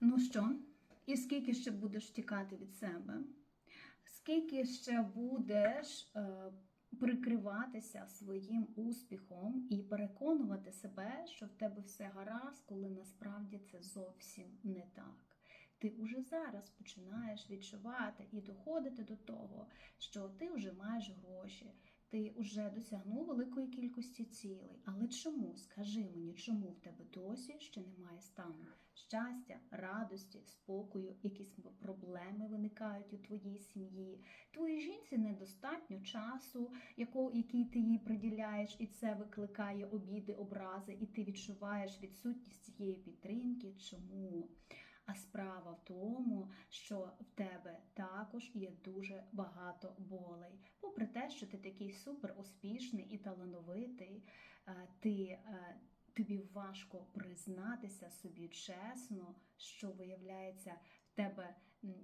Ну що, і скільки ще будеш тікати від себе? Скільки ще будеш е, прикриватися своїм успіхом і переконувати себе, що в тебе все гаразд, коли насправді це зовсім не так? Ти уже зараз починаєш відчувати і доходити до того, що ти вже маєш гроші, ти вже досягнув великої кількості цілей. Але чому? Скажи мені, чому в тебе досі ще немає стану щастя, радості, спокою, якісь проблеми виникають у твоїй сім'ї. Твоїй жінці недостатньо часу, яко- який ти їй приділяєш, і це викликає обіди, образи, і ти відчуваєш відсутність цієї підтримки. Чому? А справа в тому, що в тебе також є дуже багато болей. Попри те, що ти такий супер успішний і талановитий, е, ти, е, тобі важко признатися собі чесно, що виявляється, тебе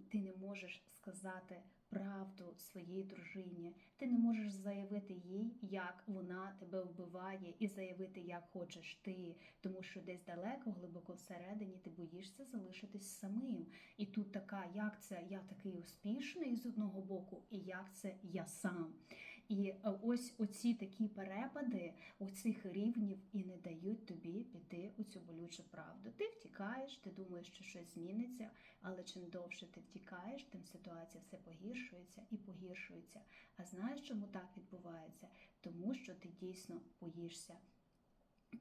ти не можеш сказати правду своїй дружині. Ти не можеш заявити їй, як вона тебе вбиває, і заявити, як хочеш ти, тому що десь далеко, глибоко всередині, ти боїшся залишитись самим. І тут така, як це я такий успішний з одного боку, і як це я сам. І е, ось оці такі перепади оцих рівнів і не дають тобі піти у цю болючу правду. Ти втікаєш, ти думаєш, що щось зміниться, але чим довше ти втікаєш, тим ситуація все погіршується і погіршується. А знаєш, чому так відбувається? Тому що ти дійсно боїшся.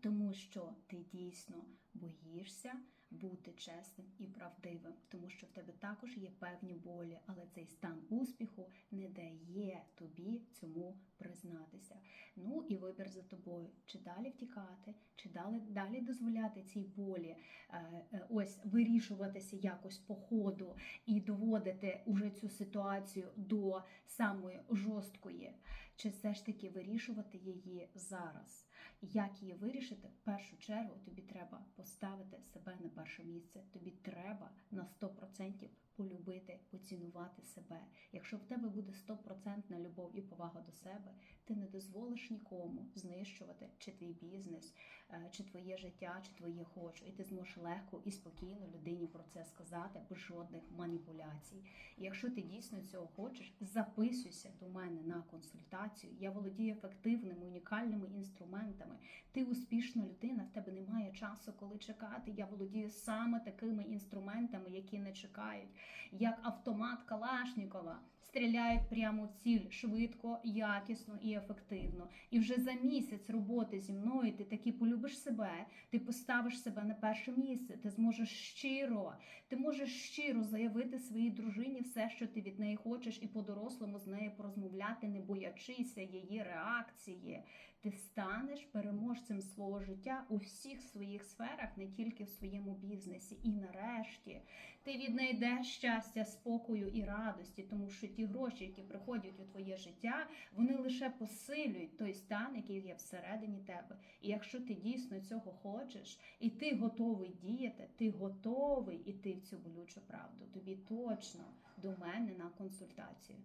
Тому що ти дійсно боїшся бути чесним і правдивим, тому що в тебе також є певні болі, але цей стан успіху не дає тобі цьому признатися. Ну і вибір за тобою: чи далі втікати, чи далі, далі дозволяти цій болі е, е, ось вирішуватися якось по ходу і доводити уже цю ситуацію до самої жорсткої, чи все ж таки вирішувати її зараз. Як її вирішити? В першу чергу тобі треба поставити себе на перше місце. Тобі треба на 100% полюбити, поцінувати себе. Якщо в тебе буде 100% любов і повага до себе, ти не дозволиш нікому знищувати чи твій бізнес, е, чи твоє життя, чи твоє хочу. І ти зможеш легко і спокійно людині про це сказати без жодних маніпуляцій. І якщо ти дійсно цього хочеш, записуйся до мене на консультацію. Я володію ефективними унікальними інструментами. Ти успішна людина, в тебе немає часу, коли чекати. Я володію саме такими інструментами, які не чекають, як автомат Калашнікова. Стріляють прямо в ціль швидко, якісно і ефективно. І вже за місяць роботи зі мною ти таки полюбиш себе, ти поставиш себе на перше місце, ти зможеш щиро, ти можеш щиро заявити своїй дружині все, що ти від неї хочеш, і по-дорослому з нею порозмовляти, не боячися її реакції. Ти станеш переможцем свого життя у всіх своїх сферах, не тільки в своєму бізнесі. І нарешті ти віднайдеш щастя, спокою і радості, тому що ті гроші, які приходять у твоє життя, вони лише посилюють той стан, який є всередині тебе. І якщо ти дійсно цього хочеш, і ти готовий діяти, ти готовий іти в цю болючу правду. Тобі точно до мене на консультацію.